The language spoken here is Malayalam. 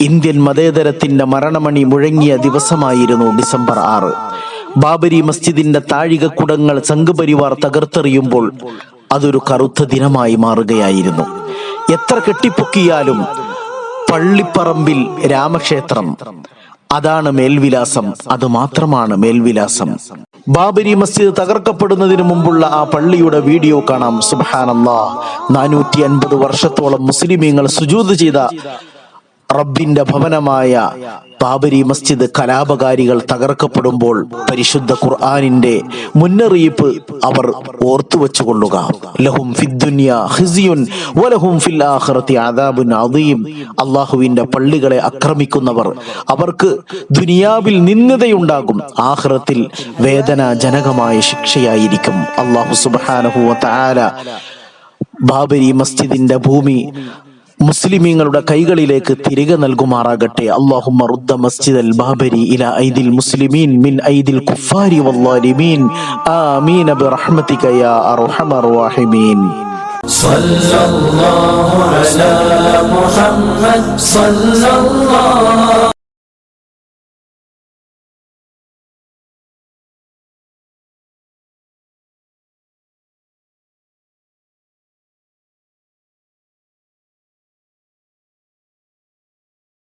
ഇന്ത്യൻ മതേതരത്തിന്റെ മരണമണി മുഴങ്ങിയ ദിവസമായിരുന്നു ഡിസംബർ ആറ്. ബാബരി മസ്ജിദിന്റെ താഴികക്കുടങ്ങൾ സംഘപരിവാർ തകർത്തെറിയുമ്പോൾ അതൊരു കറുത്ത ദിനമായി മാറുകയായിരുന്നു. എത്ര കെട്ടിപ്പൊക്കിയാലും പള്ളിപ്പറമ്പിൽ രാമക്ഷേത്രം. അതാണ് മേൽവിലാസം. അത് മാത്രമാണ് മേൽവിലാസം. ബാബരി മസ്ജിദ് തകർക്കപ്പെടുന്നതിന് മുമ്പുള്ള ആ പള്ളിയുടെ വീഡിയോ കാണാം. സുബാനല്ലാ നാനൂറ്റി അൻപത് വർഷത്തോളം മുസ്ലിമീങ്ങൾ സുജൂത് ചെയ്ത റബ്ബിന്റെ ഭവനമായ ബാബരി മസ്ജിദ് കലാപകാരികൾ തകർക്കപ്പെടുമ്പോൾ പരിശുദ്ധ ഖുർആാനിന്റെ മുന്നറിയിപ്പ് അവർ ഓർത്തുവെച്ചുകൊള്ളുക ലഹും ഫിദ്ദുനിയ ഹിസിയുൻ വലഹും ഫിൽ ആഖിറതി അദാബുൻ അദീം. അള്ളാഹുവിന്റെ പള്ളികളെ ആക്രമിക്കുന്നവർ അവർക്ക് ദുനിയാവിൽ നിന്ദതയുണ്ടാകും ആഖിറത്തിൽ വേദനാജനകമായ ശിക്ഷയായിരിക്കും. അള്ളാഹു സുബ്ഹാനഹു വ ബാബരി മസ്ജിദിന്റെ ഭൂമി മുസ്ലിമീങ്ങളുടെ കൈകളിലേക്ക് തിരികെ നൽകുമാറാകട്ടെ അള്ളാഹുമ്മ റുദ്ദ മസ്ജിദ് അൽ ബാബരി ഇല ഐദിൽ മുസ്ലിമീൻ മിൻ ഐദിൽ കുഫാരി വല്ലാലിമീൻ ആമീൻ ബിറഹ്മതിക യാ അർഹമർ റഹീമീൻ صلى الله على محمد صلى الله